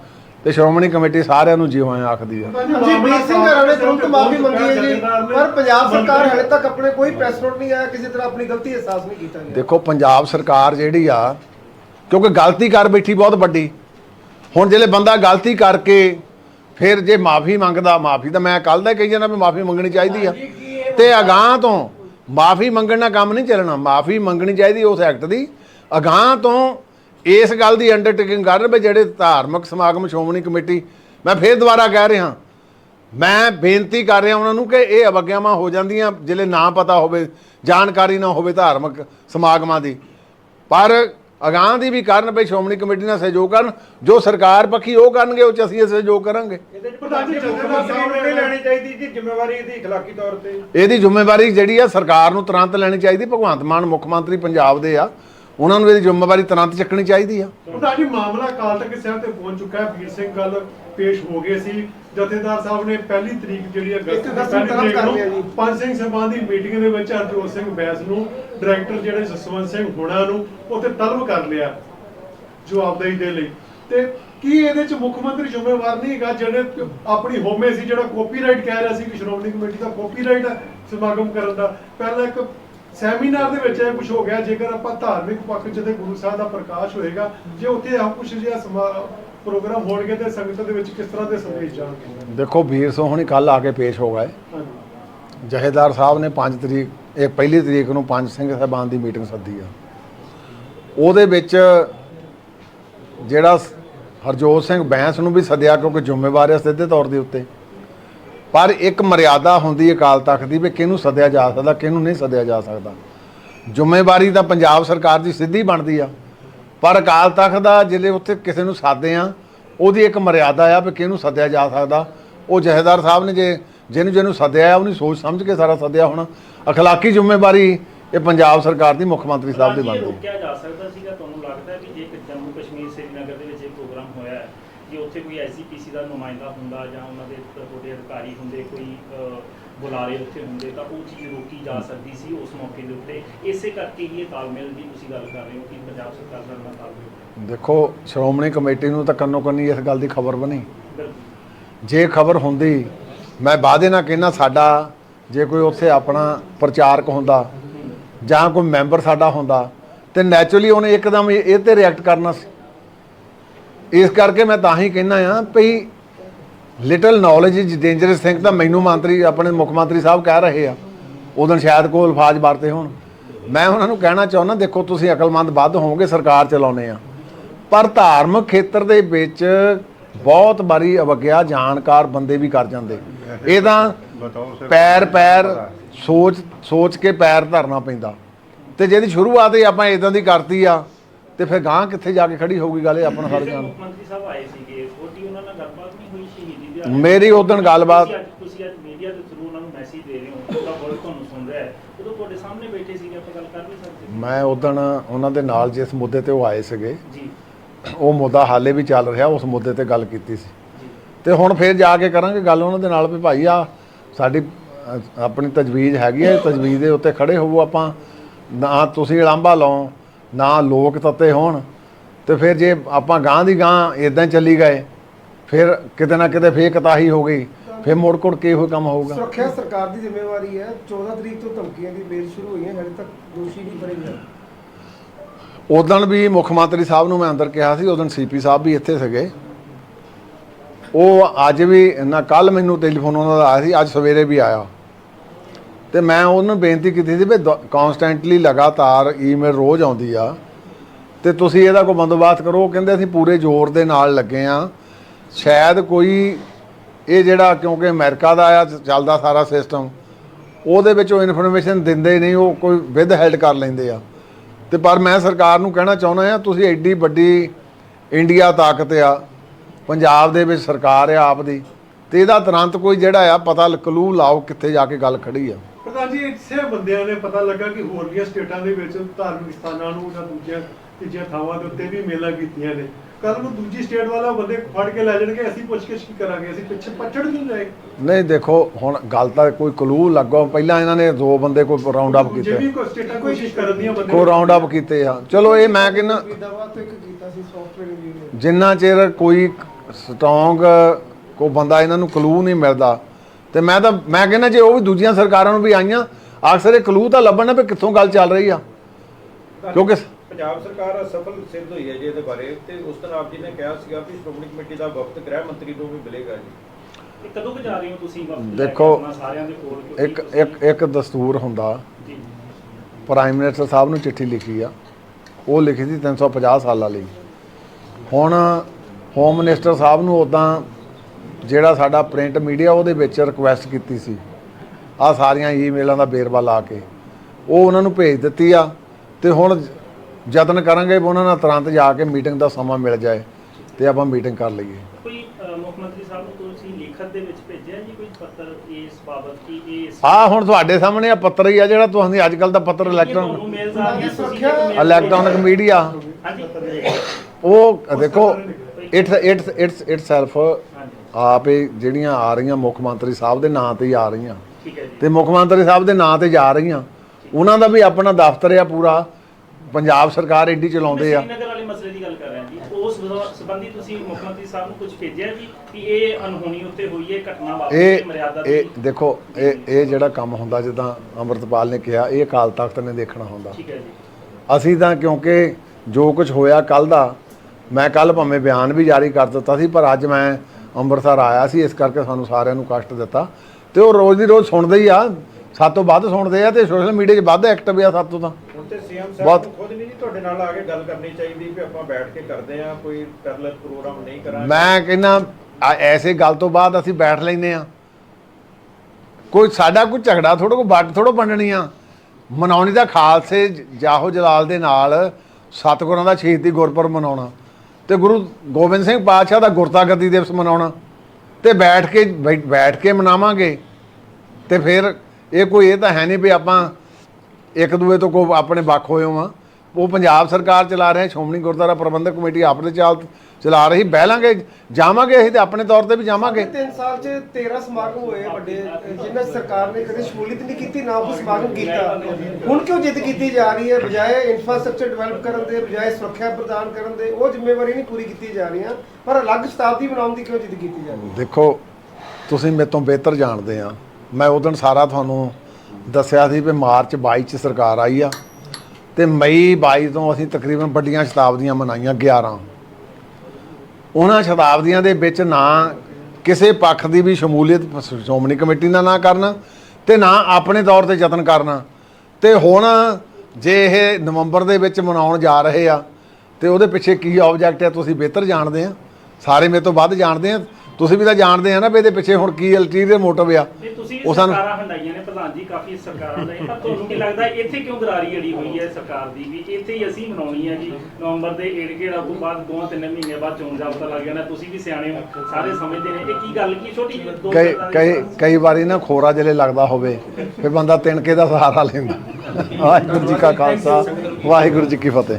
ਤੇ ਸ਼੍ਰੋਮਣੀ ਕਮੇਟੀ ਸਾਰਿਆਂ ਨੂੰ ਜਿਉਂ ਆਖਦੀ ਆ। ਜੀ ਬੀਰ ਸਿੰਘ ਹਰਾਂ ਨੇ ਤੁਰੰਤ ਮਾਫੀ ਮੰਗੀ ਹੈ ਜੀ ਪਰ ਪੰਜਾਬ ਸਰਕਾਰ ਹਲੇ ਤੱਕ ਆਪਣੇ ਕੋਈ ਪ੍ਰੈਸ ਨੋਟ ਨਹੀਂ ਆਇਆ ਕਿਸੇ ਤਰ੍ਹਾਂ ਆਪਣੀ ਗਲਤੀ ਅਹਿਸਾਸ ਨਹੀਂ ਕੀਤਾ ਗਿਆ। ਦੇਖੋ ਪੰਜਾਬ ਸਰਕਾਰ ਜਿਹੜੀ ਆ ਕਿਉਂਕਿ ਗਲਤੀ ਕਰ ਬੈਠੀ ਬਹੁਤ ਵੱਡੀ। ਹੁਣ ਜਿਹੜੇ ਬੰਦਾ ਗਲਤੀ ਕਰਕੇ ਫਿਰ ਜੇ ਮਾਫੀ ਮੰਗਦਾ ਮਾਫੀ ਤਾਂ ਮੈਂ ਕੱਲ ਦਾ ਕਹੀ ਜਾਂਦਾ ਵੀ ਮਾਫੀ ਮੰਗਣੀ ਚਾਹੀਦੀ ਆ। ਤੇ ਅਗਾਹ ਤੋਂ ਮਾਫੀ ਮੰਗਣ ਨਾਲ ਕੰਮ ਨਹੀਂ ਚੱਲਣਾ। ਮਾਫੀ ਮੰਗਣੀ ਚਾਹੀਦੀ ਉਸ ਐਕਟ ਦੀ। ਅਗਾਹ ਤੋਂ ਇਸ ਗੱਲ ਦੀ ਅੰਡਰਟੇਕਿੰਗ ਕਰਨ ਵੀ ਜਿਹੜੇ ਧਾਰਮਿਕ ਸਮਾਗਮ ਸ਼੍ਰੋਮਣੀ ਕਮੇਟੀ ਮੈਂ ਫੇਰ ਦੁਬਾਰਾ ਕਹਿ ਰਿਹਾ। ਮੈਂ ਬੇਨਤੀ ਕਰ ਰਿਹਾ ਉਹਨਾਂ ਨੂੰ ਕਿ ਇਹ ਅਵਗਿਆਵਾਂ ਹੋ ਜਾਂਦੀਆਂ ਜਿਹੜੇ ਨਾ ਪਤਾ ਹੋਵੇ ਜਾਣਕਾਰੀ ਨਾ ਹੋਵੇ ਧਾਰਮਿਕ ਸਮਾਗਮਾਂ ਦੀ। ਪਰ ਅਗਾਂਹ ਦੀ ਵੀ ਕਰਨ ਵੀ ਸ਼੍ਰੋਮਣੀ ਕਮੇਟੀ ਨਾਲ ਸਹਿਯੋਗ ਕਰਨ ਜੋ ਸਰਕਾਰ ਪੱਖੀ ਉਹ ਕਰਨਗੇ ਉਹ ਚ ਅਸੀਂ ਸਹਿਯੋਗ ਕਰਾਂਗੇ ਇਹਦੇ ਚ ਪ੍ਰਧਾਨ ਜੀ ਜਥੇਦਾਰ ਸਾਹਿਬ ਨੂੰ ਨਹੀਂ ਲੈਣੀ ਚਾਹੀਦੀ ਜੀ ਜ਼ਿੰਮੇਵਾਰੀ ਇਹਦੀ اخلاقی ਤੌਰ ਤੇ ਇਹਦੀ ਜ਼ਿੰਮੇਵਾਰੀ ਜਿਹੜੀ ਆ ਸਰਕਾਰ ਨੂੰ ਤੁਰੰਤ ਲੈਣੀ ਚਾਹੀਦੀ ਭਗਵੰਤ ਮਾਨ ਮੁੱਖ ਮੰਤਰੀ ਪੰਜਾਬ ਦੇ ਆ ਉਹਨਾਂ ਨੂੰ ਇਹਦੀ ਜ਼ਿੰਮੇਵਾਰੀ ਤੁਰੰਤ ਚੱਕਣੀ ਚਾਹੀਦੀ ਆ ਪ੍ਰਧਾਨ ਜੀ ਮਾਮਲਾ ਅਕਾਲ ਤਖਤ ਸਾਹਿਬ ਤੇ ਪਹੁੰਚ ਚੁੱਕਾ ਹੈ ਵੀਰ ਸਿੰਘ ਗੱਲ ਪੇਸ਼ ਹੋ ਗਏ ਸੀ। ਜਥੇਦਾਰ ਸਾਹਿਬ ਨੇ ਪਹਿਲੀ ਤਰੀਕ ਜਿਹੜੀ ਅਗਸਤ ਦੀ ਪਹਿਲੀ ਤਰੀਕ ਨੂੰ ਜੀ। ਪੰਜ ਸਿੰਘ ਸਭਾ ਦੀ ਮੀਟਿੰਗ ਦੇ ਵਿੱਚ ਹਰਜੋਤ ਸਿੰਘ ਬੈਸ ਨੂੰ ਡਾਇਰੈਕਟਰ ਜਿਹੜੇ ਜਸਵੰਤ ਸਿੰਘ ਹੁਣਾ ਨੂੰ ਉੱਥੇ ਤਲਬ ਕਰ ਲਿਆ ਜਵਾਬਦੇਹੀ ਦੇ ਲਈ। ਤੇ ਕੀ ਇਹਦੇ ਚ ਮੁੱਖ ਮੰਤਰੀ ਜ਼ਿੰਮੇਵਾਰ ਨਹੀਂ ਹੈਗਾ? ਜਿਹੜੇ ਆਪਣੀ ਹੋਮੇ ਸੀ ਜਿਹੜਾ ਕਾਪੀਰਾਈਟ ਕਹਿ ਰਿਹਾ ਸੀ ਕਿ ਸ਼੍ਰੋਮਣੀ ਕਮੇਟੀ ਦਾ ਕਾਪੀਰਾਈਟ ਹੈ ਸਮਾਗਮ ਕਰਨ ਦਾ। ਪਹਿਲਾਂ ਇੱਕ ਸੈਮੀਨਾਰ ਦੇ ਵਿੱਚ ਇਹ ਕੁਝ ਹੋ ਗਿਆ। ਜੇਕਰ ਆਪਾਂ ਧਾਰਮਿਕ ਪੱਖ ਤੇ ਗੁਰੂ ਸਾਹਿਬ ਦਾ ਪ੍ਰਕਾਸ਼ ਹੋਏਗਾ ਜੇ ਉੱਥੇ ਆ ਕੁਝ ਜਿਹਾ ਸਮਾ- ਪ੍ਰੋਗਰਾਮ ਹੋਣਗੇ ਤੇ ਸੰਗਤ ਦੇ ਵਿੱਚ ਕਿਸ ਤਰ੍ਹਾਂ ਦੇ ਸੰਦੇਸ਼ ਜਾਣਗੇ? ਦੇਖੋ ਵੀਰ ਸੋਹਣੀ ਕੱਲ ਆ ਕੇ ਪੇਸ਼ ਹੋ ਗਏ। ਜਹੇਦਾਰ ਸਾਹਿਬ ਨੇ 5 ਤਰੀਕ ਇਹ ਪਹਿਲੀ ਤਰੀਕ ਨੂੰ ਪੰਜ ਸਿੰਘ ਸਾਹਿਬਾਨ ਦੀ ਮੀਟਿੰਗ ਸੱਦੀ ਆ। ਉਹਦੇ ਵਿੱਚ ਜਿਹੜਾ ਹਰਜੋਤ ਸਿੰਘ ਬੈਂਸ ਨੂੰ ਵੀ ਸੱਦਿਆ ਕਿਉਂਕਿ ਜ਼ਿੰਮੇਵਾਰ ਹੈ ਸਿੱਧੇ ਤੌਰ ਦੇ ਉੱਤੇ। ਪਰ ਇੱਕ ਮਰਿਆਦਾ ਹੁੰਦੀ ਹੈ ਅਕਾਲ ਤਖਤ ਦੀ ਵੀ ਕਿਹਨੂੰ ਸੱਦਿਆ ਜਾ ਸਕਦਾ ਕਿਹਨੂੰ ਨਹੀਂ ਸੱਦਿਆ ਜਾ ਸਕਦਾ। ਜ਼ਿੰਮੇਵਾਰੀ ਤਾਂ ਪੰਜਾਬ ਸਰਕਾਰ ਦੀ ਸਿੱਧੀ ਬਣਦੀ ਆ। ਪਰ ਅਕਾਲ ਤਖਤ ਦਾ ਜਿਹੜੇ ਉੱਥੇ ਕਿਸੇ ਨੂੰ ਸਾਦੇ ਆ, ਉਹਦੀ ਇੱਕ ਮਰਿਆਦਾ ਆ ਵੀ ਕਿਹਨੂੰ ਸੱਦਿਆ ਜਾ ਸਕਦਾ। ਉਹ ਜਹੇਦਾਰ ਸਾਹਿਬ ਨੇ ਜੇ ਜਿਹਨੂੰ ਜਿਹਨੂੰ ਸੱਦਿਆ ਆ ਉਹਨੇ ਸੋਚ ਸਮਝ ਕੇ ਸਾਰਾ ਸੱਦਿਆ ਹੋਣਾ। ਅਖਲਾਕੀ ਜ਼ਿੰਮੇਵਾਰੀ ਇਹ ਪੰਜਾਬ ਸਰਕਾਰ ਦੀ ਮੁੱਖ ਮੰਤਰੀ ਸਾਹਿਬ ਦੀ ਰਾਜੀ ਬਣਦੀ ਰੋਕਿਆ ਜਾ ਸਕਦਾ ਸੀਗਾ, ਤੁਹਾਨੂੰ ਲੱਗਦਾ ਹੈ ਕਿ ਜੇ ਇੱਕ ਜੰਮੂ ਕਸ਼ਮੀਰ ਸ੍ਰੀਨਗਰ ਦੇ ਵਿੱਚ ਇਹ ਪ੍ਰੋਗਰਾਮ ਹੋਇਆ ਹੈ ਜੇ ਉੱਥੇ ਕੋਈ ਐਸਜੀਪੀਸੀ ਦਾ ਨੁਮਾਇੰਦਾ ਹੁੰਦਾ ਜਾਂ ਉਹਨਾਂ ਦੇ ਵੱਡੇ ਅਧਿਕਾਰੀ ਹੁੰਦੇ ਕੋਈ ਬੁਲਾਰੇ ਉੱਥੇ ਹੁੰਦੇ ਤਾਂ ਉਹ ਚੀਜ਼ ਰੋਕੀ ਜਾ ਸਕਦੀ ਸੀ ਉਸ ਮੌਕੇ ਦੇ ਉੱਤੇ। ਇਸੇ ਕਰਕੇ ਹੀ ਇਹ ਤਾਲਮੇਲ ਦੀ ਤੁਸੀਂ ਗੱਲ ਕਰ ਰਹੇ ਹੋ ਕਿ ਪੰਜਾਬ ਸਰਕਾਰ ਨਾਲ ਨਾ ਤਾਲਮੇਲ ਦੇਖੋ ਸ਼੍ਰੋਮਣੀ ਕਮੇਟੀ ਨੂੰ ਤਾਂ ਕੰਨੋ ਕੰਨੀ ਇਸ ਗੱਲ ਦੀ ਖਬਰ ਬਣੀ। ਜੇ ਖਬਰ ਹੁੰਦੀ ਮੈਂ ਵਾਅਦੇ ਨਾਲ ਕਹਿੰਦਾ ਸਾਡਾ ਜੇ ਕੋਈ ਉੱਥੇ ਆਪਣਾ ਪ੍ਰਚਾਰਕ ਹੁੰਦਾ ਜਾਂ ਕੋਈ ਮੈਂਬਰ ਸਾਡਾ ਹੁੰਦਾ ਤੇ ਨੈਚੁਰਲੀ ਉਹਨੇ ਇੱਕਦਮ ਇਹ ਤੇ ਰਿਐਕਟ ਕਰਨਾ ਸੀ। ਇਸ ਕਰਕੇ ਮੈਂ ਤਾਂ ਹੀ ਕਹਿੰਦਾ ਆ ਭਈ little knowledge is dangerous thing ਤਾਂ ਮੈਨੂੰ ਮੰਤਰੀ ਆਪਣੇ ਮੁੱਖ ਮੰਤਰੀ ਸਾਹਿਬ ਕਹਿ ਰਹੇ ਆ। ਉਦੋਂ ਸ਼ਾਇਦ ਕੋਈ ਅਲਫਾਜ਼ ਵਰਤੇ ਹੋਣ। ਮੈਂ ਉਹਨਾਂ ਨੂੰ ਕਹਿਣਾ ਚਾਹੁੰਦਾ ਦੇਖੋ ਤੁਸੀਂ ਅਕਲਮੰਦ ਵੱਧ ਹੋਵੋਗੇ ਸਰਕਾਰ ਚਲਾਉਨੇ ਆ। ਪਰ ਧਾਰਮਿਕ ਖੇਤਰ ਦੇ ਵਿੱਚ ਬਹੁਤ ਵਾਰੀ ਅਵਗਿਆ ਜਾਣਕਾਰ ਬੰਦੇ ਵੀ ਕਰ ਜਾਂਦੇ। ਇਹ ਤਾਂ ਪੈਰ ਪੈਰ ਸੋਚ ਸੋਚ ਕੇ ਪੈਰ ਧਰਨਾ ਪੈਂਦਾ। ਤੇ ਜਿਹਦੀ ਸ਼ੁਰੂਆਤ ਹੀ ਆਪਾਂ ਇਦਾਂ ਦੀ ਕਰਤੀ ਆ ਤੇ ਫਿਰ ਗਾਂ ਕਿੱਥੇ ਜਾ ਕੇ ਖੜੀ ਹੋਊਗੀ ਗੱਲ ਇਹ ਆਪਾਂ ਨੂੰ ਸਾਰੇ ਜਾਣ ਮੁੱਖ ਮੰਤਰੀ ਸਾਹਿਬ ਆਏ ਸੀਗੇ ਛੋਟੀ ਉਹਨਾਂ ਨਾਲ ਗੱਲਬਾਤ ਨਹੀਂ ਹੋਈ ਸ਼ਹੀਦੀ ਦੇ ਮੇਰੀ ਉਦਣ ਗੱਲਬਾਤ- ਤੁਸੀਂ ਅੱਜ ਤੁਸੀਂ ਅੱਜ ਮੀਡੀਆ ਦੇ ਥਰੂ ਉਹਨਾਂ ਨੂੰ ਮੈਸੇਜ ਦੇ ਰਹੇ ਹੋ ਉਹਦਾ ਵਰਡ ਤੁਹਾਨੂੰ ਸੁਣ ਰਿਹਾ ਹੈ। ਉਦੋਂ ਤੁਹਾਡੇ ਸਾਹਮਣੇ ਬੈਠੇ ਸੀਗੇ ਆਪਾਂ ਗੱਲ ਕਰ ਨਹੀਂ ਸਕਦੇ ਮੈਂ ਉਦਣ ਉਹਨਾਂ ਦੇ ਨਾਲ ਜਿਸ ਮੁੱਦੇ ਤੇ ਉਹ ਆਏ ਸੀਗੇ ਜੀ। ਉਹ ਮੁੱਦਾ ਹਾਲੇ ਵੀ ਚੱਲ ਰਿਹਾ ਉਸ ਮੁੱਦੇ ਤੇ ਗੱਲ ਕੀਤੀ ਸੀ। ਤੇ ਹੁਣ ਫੇਰ ਜਾ ਕੇ ਕਰਾਂਗੇ ਗੱਲ ਉਹਨਾਂ ਦੇ ਨਾਲ ਵੀ ਭਾਈ ਆ ਸਾਡੀ ਆਪਣੀ ਤਜਵੀਜ਼ ਹੈਗੀ ਹੈ ਤਜਵੀਜ਼ ਦੇ ਉੱਤੇ ਖੜੇ ਹੋਵੋ ਆਪਾਂ। ਨਾ ਤੁਸੀਂ ਲਾਂਭਾ ਲਾਓ ਨਾ ਲੋਕ ਤੱਤੇ ਹੋਣ ਤੇ ਫਿਰ ਜੇ ਆਪਾਂ ਗਾਂ ਦੀ ਗਾਂ ਇਦਾਂ ਚੱਲੀ ਗਏ ਫਿਰ ਕਿਤੇ ਨਾ ਕਿਤੇ ਫੇਰ ਕਤਾਹੀ ਹੋ ਗਈ ਫਿਰ ਮੁੜ ਕੁੜ ਕੇ ਇਹੋ ਕੰਮ ਹੋਊਗਾ। ਸੁਰੱਖਿਆ ਸਰਕਾਰ ਦੀ ਜ਼ਿੰਮੇਵਾਰੀ ਹੈ 14 ਤਰੀਕ ਤੋਂ ਧਮਕੀਆਂ ਦੀ ਬੇਲ ਸ਼ੁਰੂ ਹੋਈ ਹੈ ਹਜੇ ਤੱਕ ਦੋਸ਼ੀ ਨਹੀਂ ਫੜੇ ਗਏ। ਉਦੋਂ ਵੀ ਮੁੱਖ ਮੰਤਰੀ ਸਾਹਿਬ ਨੂੰ ਮੈਂ ਅੰਦਰ ਕਿਹਾ ਸੀ ਉਦੋਂ ਸੀਪੀ ਸਾਹਿਬ ਵੀ ਇੱਥੇ ਸੀਗੇ। ਉਹ ਅੱਜ ਵੀ ਨਾ ਕੱਲ ਮੈਨੂੰ ਟੈਲੀਫੋਨ ਉਹਨਾਂ ਦਾ ਆਇਆ ਸੀ ਅੱਜ ਸਵੇਰੇ ਵੀ ਆਇਆ। ਤੇ ਮੈਂ ਉਹਨੂੰ ਬੇਨਤੀ ਕੀਤੀ ਸੀ ਵੀ ਕਨਸਟੈਂਟਲੀ ਲਗਾਤਾਰ ਈਮੇਲ ਰੋਜ਼ ਆਉਂਦੀ ਆ। ਤੇ ਤੁਸੀਂ ਇਹਦਾ ਕੋਈ ਬੰਦੋਬਸਤ ਕਰੋ। ਉਹ ਕਹਿੰਦੇ ਅਸੀਂ ਪੂਰੇ ਜ਼ੋਰ ਦੇ ਨਾਲ ਲੱਗੇ ਆ। ਸ਼ਾਇਦ ਕੋਈ ਇਹ ਜਿਹੜਾ ਕਿਉਂਕਿ ਅਮਰੀਕਾ ਦਾ ਆ, ਚੱਲਦਾ ਸਾਰਾ ਸਿਸਟਮ ਉਹਦੇ ਵਿੱਚ ਉਹ ਇਨਫੋਰਮੇਸ਼ਨ ਦਿੰਦੇ ਨਹੀਂ, ਉਹ ਕੋਈ ਵਿਦ ਹੈਲਡ ਕਰ ਲੈਂਦੇ ਆ। ਤੇ ਪਰ ਮੈਂ ਸਰਕਾਰ ਨੂੰ ਕਹਿਣਾ ਚਾਹੁੰਦਾ ਆ, ਤੁਸੀਂ ਐਡੀ ਵੱਡੀ ਇੰਡੀਆ ਤਾਕਤ ਆ, ਪੰਜਾਬ ਦੇ ਵਿੱਚ ਸਰਕਾਰ ਆ ਆਪ ਦੀ ਤੇ ਇਹਦਾ ਤੁਰੰਤ ਕੋਈ ਜਿਹੜਾ ਆ ਪਤਾ ਕਲੂ ਲਾਓ ਕਿੱਥੇ ਜਾ ਕੇ ਗੱਲ ਖੜੀ ਆ। ਪ੍ਰਧਾਨ ਜੀ ਇਸੇ ਬੰਦਿਆਂ ਨੇ ਪਤਾ ਲੱਗਾ ਕਿ ਹੋਰਲੀਆਂ ਸਟੇਟਾਂ ਦੇ ਵਿੱਚ ਧਾਰਮਿਕ ਸਥਾਨਾਂ ਨੂੰ ਜਾਂ ਦੂਜੀਆਂ ਤੀਜੀਆਂ ਥਾਵਾਂ ਦੇ ਉੱਤੇ ਵੀ ਮੇਲਾ ਕੀਤੀਆਂ ਨੇ। ਕੱਲ ਨੂੰ ਦੂਜੀ ਸਟੇਟ ਵਾਲਾ ਬੰਦੇ ਫੜ ਕੇ ਲੈ ਜਾਣਗੇ ਅਸੀਂ ਪੁੱਛਗਿੱਛ ਕੀ ਕਰਾਂਗੇ? ਅਸੀਂ ਪਿੱਛੇ ਪੱਛੜ ਨਹੀਂ ਜਾਏ? ਨਹੀਂ ਦੇਖੋ ਹੁਣ ਗੱਲ ਤਾਂ ਕੋਈ ਕਲੂ ਲੱਗੋ। ਪਹਿਲਾਂ ਇਹਨਾਂ ਨੇ ਦੋ ਬੰਦੇ ਕੋਈ ਰਾਉਂਡ ਅਪ ਕੀਤੇ। ਕੋਈ ਸਟੇਟਾਂ ਕੋਸ਼ਿਸ਼ ਕਰਨ ਦੀਆਂ ਬੰਦੇ ਕੋਈ ਰਾਉਂਡ ਅਪ ਕੀਤੇ ਆ। ਚਲੋ ਇਹ ਮੈਂ ਇੰਜੀਨੀਅਰ ਜਿੰਨਾ ਚਿਰ ਕੋਈ ਸਟਰੋਂਗ ਕੋ ਬੰਦਾ ਇਹਨਾਂ ਨੂੰ ਕਲੂ ਨਹੀਂ ਮਿਲਦਾ ਤੇ ਮੈਂ ਤਾਂ ਮੈਂ ਕਹਿੰਦਾ ਜੇ ਉਹ ਵੀ ਦੂਜੀਆਂ ਸਰਕਾਰਾਂ ਨੂੰ ਵੀ ਆਈਆਂ ਅਕਸਰ ਇਹ ਕਲੂ ਤਾਂ ਲੱਭਣ ਨਾ ਵੀ ਕਿੱਥੋਂ ਗੱਲ ਚੱਲ ਰਹੀ ਆ। ਕਿਉਂਕਿ ਪੰਜਾਬ ਸਰਕਾਰ ਅਸਫਲ ਸਿੱਧ ਹੋਈ ਹੈ ਜੀ ਇਹਦੇ ਬਾਰੇ। ਤੇ ਉਸ ਦਿਨ ਆਪ ਜੀ ਨੇ ਕਿਹਾ ਸੀਗਾ ਕਿ ਸ਼੍ਰੋਮਣੀ ਕਮੇਟੀ ਦਾ ਵਕਤ ਗ੍ਰਹਿ ਮੰਤਰੀ ਨੂੰ ਵੀ ਮਿਲੇਗਾ ਜੀ। ਇਹ ਕਦੋਂ ਕੁ ਜਾ ਰਹੇ ਹੋ ਤੁਸੀਂ ਵਕਤ ਲੈ ਕੇ ਦੇਖੋ, ਆਪਣਾ ਸਾਰਿਆਂ ਦੇ ਕੋਲ ਕਿਉਂਕਿ ਇੱਕ ਤੁਸੀਂ- ਇੱਕ ਇੱਕ ਦਸਤੂਰ ਹੁੰਦਾ। ਜੀ। ਪ੍ਰਾਈਮ ਮਿਨਿਸਟਰ ਸਾਹਿਬ ਨੂੰ ਚਿੱਠੀ ਲਿਖੀ ਆ। ਉਹ ਲਿਖੀ ਸੀ 350 ਸਾਲਾਂ ਲਈ। ਹੁਣ ਹੋਮ ਮਿਨਿਸਟਰ ਸਾਹਿਬ ਨੂੰ ਉਦਾਂ ਜਿਹੜਾ ਸਾਡਾ ਪ੍ਰਿੰਟ ਮੀਡੀਆ ਉਹਦੇ ਵਿੱਚ ਰਿਕੁਐਸਟ ਕੀਤੀ ਸੀ। ਆ ਸਾਰੀਆਂ ਈਮੇਲਾਂ ਦਾ ਬੇਰਵਾ ਲਾ ਕੇ। ਉਹ ਉਹਨਾਂ ਨੂੰ ਭੇਜ ਦਿੱਤੀ ਆ ਤੇ ਹੁਣ ਯਤਨ ਕਰਾਂਗੇ ਵੀ ਉਹਨਾਂ ਨਾਲ ਤੁਰੰਤ ਜਾ ਕੇ ਮੀਟਿੰਗ ਦਾ ਸਮਾਂ ਮਿਲ ਜਾਏ ਤੇ ਆਪਾਂ ਮੀਟਿੰਗ ਕਰ ਲਈਏ। ਕੋਈ ਮੁੱਖ ਮੰਤਰੀ ਸਾਹਿਬ ਨੂੰ ਤੁਸੀਂ ਲਿਖਤ ਦੇ ਵਿੱਚ ਭੇਜਿਆ ਜੀ ਕੋਈ ਪੱਤਰ ਇਸ ਬਾਬਤ ਕਿ ਇਹ ਆ ਹੁਣ ਤੁਹਾਡੇ ਸਾਹਮਣੇ ਆ ਪੱਤਰ ਹੀ ਆ ਜਿਹੜਾ ਤੁਸੀਂ ਅੱਜ ਕੱਲ ਦਾ ਪੱਤਰ ਇਲੈਕਟ੍ਰੋਨਿਕ ਮੇਲਸ ਆ ਗਏ ਤੁਸੀਂ ਸੁਰੱਖਿਆ- ਇੱਕ mail ਇਲੈਕਟ੍ਰੋਨਿਕ ਮੀਡੀਆ ਹਾਂਜੀ। ਉਹ ਦੇਖੋ ਇਟਸ ਇਟਸ ਇਟਸ ਇਟਸੈਲਫ ਆਪ ਇਹ ਜਿਹੜੀਆਂ ਆ ਰਹੀਆਂ ਮੁੱਖ ਮੰਤਰੀ ਸਾਹਿਬ ਦੇ ਨਾਂ ਤੇ ਹੀ ਆ ਰਹੀਆਂ। ਠੀਕ ਹੈ ਜੀ। ਤੇ ਮੁੱਖ ਮੰਤਰੀ ਸਾਹਿਬ ਦੇ ਨਾਂ ਤੇ ਜਾ ਰਹੀਆਂ। ਉਹਨਾਂ ਦਾ ਵੀ ਆਪਣਾ ਦਫ਼ਤਰ ਆ ਪੂਰਾ। ਪੰਜਾਬ ਸਰਕਾਰ ਏਡੀ ਚਲਾਉਂਦੇ ਆ। ਮੈਂ ਸ੍ਰੀਨਗਰ ਵਾਲੇ ਮਸਲੇ ਦੀ ਗੱਲ ਕਰ ਰਿਹਾ ਜੀ। ਉਸ ਸੰਬੰਧੀ ਤੁਸੀਂ ਮੁੱਖ ਮੰਤਰੀ ਸਾਹਿਬ ਨੂੰ ਕੁਝ ਭੇਜਿਆ ਜੀ ਕਿ ਇਹ ਅਨਹੋਣੀ ਉੱਤੇ ਹੋਈ ਹੈ ਘਟਨਾ ਵਾਪਰੀ ਹੈ ਇਹ ਦੇਖੋ ਇਹ ਇਹ ਜਿਹੜਾ ਕੰਮ ਹੁੰਦਾ ਜਿੱਦਾਂ ਅੰਮ੍ਰਿਤਪਾਲ ਨੇ ਕਿਹਾ ਇਹ ਅਕਾਲ ਤਖਤ ਨੇ ਦੇਖਣਾ ਹੁੰਦਾ। ਠੀਕ ਹੈ ਜੀ। ਅਸੀਂ ਤਾਂ ਕਿਉਂਕਿ ਜੋ ਕੁਝ ਹੋਇਆ ਕੱਲ ਦਾ ਮੈਂ ਕੱਲ ਭਾਵੇਂ ਬਿਆਨ ਵੀ ਜਾਰੀ ਕਰ ਦਿੱਤਾ ਸੀ ਪਰ ਅੱਜ ਮੈਂ ਅੰਮ੍ਰਿਤਸਰ ਆਇਆ ਸੀ ਇਸ ਕਰਕੇ ਸਾਨੂੰ ਸਾਰਿਆਂ ਨੂੰ ਕਸ਼ਟ ਦਿੱਤਾ। ਤੇ ਉਹ ਰੋਜ਼ ਦੀ ਰੋਜ਼ ਸੁਣਦੇ ਹੀ ਆ ਸਾਤੋਂ ਵੱਧ ਸੁਣਦੇ ਆ ਤੇ ਸੋਸ਼ਲ ਮੀਡੀਆ 'ਚ ਵੱਧ ਐਕਟਿਵ ਆ ਸਾਤੋਂ ਤਾਂ ਹੁਣ ਤੇ ਸੀਐਮ ਬਹੁਤ- ਸਾਹਿਬ ਨੂੰ ਖੁਦ ਨਹੀਂ ਜੀ ਤੁਹਾਡੇ ਨਾਲ ਆ ਕੇ ਗੱਲ ਕਰਨੀ ਚਾਹੀਦੀ ਵੀ ਆਪਾਂ ਬੈਠ ਕੇ ਕਰਦੇ ਆ ਕੋਈ ਪੈਰਲਲ ਪ੍ਰੋਗਰਾਮ ਨਹੀਂ ਕਰਾਂਗੇ। ਮੈਂ ਕਹਿੰਦਾ ਐਸੇ ਗੱਲ ਤੋਂ ਬਾਅਦ ਅਸੀਂ ਬੈਠ ਲੈਨੇ ਆ। ਕੋਈ ਸਾਡਾ ਕੋਈ ਝਗੜਾ ਥੋੜਾ ਕੋ ਵੱਟ ਥੋੜੋ ਬਣਨੀ ਆ। ਮਨਾਉਣੀ ਦਾ ਖਾਲਸੇ ਜਾਹੋ ਜਲਾਲ ਦੇ ਨਾਲ ਸਤਿਗੁਰਾਂ ਦਾ ਸ਼ਹੀਦੀ ਗੁਰਪੁਰਬ ਮਨਾਉਣਾ। ਤੇ ਗੁਰੂ ਗੋਬਿੰਦ ਸਿੰਘ ਪਾਤਸ਼ਾਹ ਦਾ ਗੁਰਤਾਗੱਦੀ ਦਿਵਸ ਮਨਾਉਣਾ ਤੇ ਬੈਠ ਕੇ ਬੈ- ਬੈਠ ਕੇ ਮਨਾਵਾਂਗੇ ਤੇ ਫਿਰ ਇਹ ਕੋਈ ਇਹ ਤਾਂ ਹੈ ਨਹੀਂ ਵੀ ਆਪਾਂ ਇੱਕ ਦੂਏ ਤੋਂ ਕੋ ਆਪਣੇ ਵੱਖ ਹੋਏ ਹਾਂ ਉਹ ਪੰਜਾਬ ਸਰਕਾਰ ਚਲਾ ਰਹੇ ਸ਼੍ਰੋਮਣੀ ਗੁਰਦੁਆਰਾ ਪ੍ਰਬੰਧਕ ਕਮੇਟੀ ਆਪਣੇ ਚਾਲ ਚਲਾ ਰਹੀ ਬਹਿ ਲਾਂਗੇ ਜਾਵਾਂਗੇ ਅਸੀਂ ਤੇ ਆਪਣੇ ਤੌਰ ਤੇ ਵੀ ਜਾਵਾਂਗੇ। ਤਿੰਨ ਸਾਲ ਚ 13 ਸਮਾਗਮ ਹੋਏ ਵੱਡੇ ਜਿਨ੍ਹਾਂ 'ਚ ਸਰਕਾਰ ਨੇ ਕਦੇ ਸ਼ਮੂਲੀਅਤ ਨਹੀਂ ਕੀਤੀ ਨਾ ਕੋਈ ਸਮਾਗਮ ਕੀਤਾ। ਹੁਣ ਕਿਉਂ ਜਿੱਦ ਕੀਤੀ ਜਾ ਰਹੀ ਹੈ? ਬਜਾਏ ਇਨਫਰਾਸਟ੍ਰਕਚਰ ਡਿਵੈਲਪ ਕਰਨ ਦੇ ਬਜਾਏ ਸੁਰੱਖਿਆ ਪ੍ਰਦਾਨ ਕਰਨ ਦੇ ਉਹ ਜ਼ਿੰਮੇਵਾਰੀ ਨਹੀਂ ਪੂਰੀ ਕੀਤੀ ਜਾ ਰਹੀਆਂ। ਪਰ ਅਲੱਗ ਸ਼ਤਾਬਦੀ ਬਣਾਉਣ ਦੀ ਕਿਉਂ ਜਿੱਦ ਕੀਤੀ ਜਾ ਰਹੀ ਹੈ? ਦੇਖੋ ਤੁਸੀਂ ਮੇਰੇ ਤੋਂ ਬਿਹਤਰ ਜਾਣਦੇ ਆ। ਮੈਂ ਉਦੋਂ ਸਾਰਾ ਤੁਹਾਨੂੰ ਦੱਸਿਆ ਸੀ ਵੀ ਮਾਰਚ 22 ਚ ਸਰਕਾਰ ਆਈ ਆ ਤੇ ਮਈ 22 ਤੋਂ ਅਸੀਂ ਤਕਰੀਬਨ ਵੱਡੀਆਂ ਸ਼ਤਾਬਦੀਆਂ ਮਨਾਈਆਂ 11 ਉਹਨਾਂ ਸ਼ਤਾਬਦੀਆਂ ਦੇ ਵਿੱਚ ਨਾ ਕਿਸੇ ਪੱਖ ਦੀ ਵੀ ਸ਼ਮੂਲੀਅਤ ਸ਼੍ਰੋਮਣੀ ਕਮੇਟੀ ਨਾਲ ਨਾ ਕਰਨਾ ਤੇ ਨਾ ਆਪਣੇ ਤੌਰ ਤੇ ਯਤਨ ਕਰਨਾ। ਤੇ ਹੁਣ ਜੇ ਇਹ ਨਵੰਬਰ ਦੇ ਵਿੱਚ ਮਨਾਉਣ ਜਾ ਰਹੇ ਆ, ਤੇ ਉਹਦੇ ਪਿੱਛੇ ਕੀ ਆਬਜੈਕਟ ਹੈ ਤੁਸੀਂ ਬਿਹਤਰ ਜਾਣਦੇ ਆ। ਸਾਰੇ ਮੇਰੇ ਤੋਂ ਵੱਧ ਜਾਣਦੇ ਆ। ਤੁਸੀਂ ਵੀ ਤਾਂ ਜਾਣਦੇ ਆ ਨਾ ਵੀ ਇਹਦੇ ਪਿੱਛੇ ਹੁਣ ਕੀ ਅਲਟੀਰੀਅਰ ਮੋਟਿਵ ਆ। ਤੁਸੀਂ ਉਹ ਸਾਨੂੰ ਸਰਕਾਰਾਂ ਹੰਡਾਈਆਂ ਨੇ ਪ੍ਰਧਾਨ ਜੀ ਕਾਫੀ ਸਰਕਾਰਾਂ ਦਾ ਤਾਂ ਤੁਹਾਨੂੰ ਕੀ ਲੱਗਦਾ ਇੱਥੇ ਕਿਉਂ ਗਰਾਰੀ ਅੜੀ ਹੋਈ ਹੈ ਸਰਕਾਰ ਦੀ ਵੀ? ਇੱਥੇ ਹੀ ਅਸੀਂ ਮਨਾਉਣੀ ਹੈ ਜੀ। ਨਵੰਬਰ ਦੇ ਏੜ ਗੇੜਾ ਤੋਂ ਬਾਅਦ ਦੋ ਤਿੰਨ ਮਹੀਨੇ ਬਾਅਦ ਚੋਣ ਜਾਬਤਾ ਲੱਗ ਜਾਣਾ ਤੁਸੀਂ ਵੀ ਸਿਆਣੇ ਹੋ ਸਾਰੇ ਸਮਝਦੇ ਨੇ। ਇਹ ਕੀ ਗੱਲ ਕੀ ਛੋਟੀ ਜਿਹੀ ਦੋ ਕਈ ਦੀ ਕਈ ਗੱਲ। ਕਈ ਵਾਰੀ ਨਾ ਖੋਰਾ ਜਿਹੜੇ ਲੱਗਦਾ ਹੋਵੇ ਫਿਰ ਬੰਦਾ ਤਿਣਕੇ ਦਾ ਸਹਾਰਾ ਲੈਂਦਾ। ਵਾਹਿਗੁਰੂ ਜੀ ਕਾ ਖਾਲਸਾ ਵਾਹਿਗੁਰੂ ਜੀ ਕੀ ਫਤਿਹ।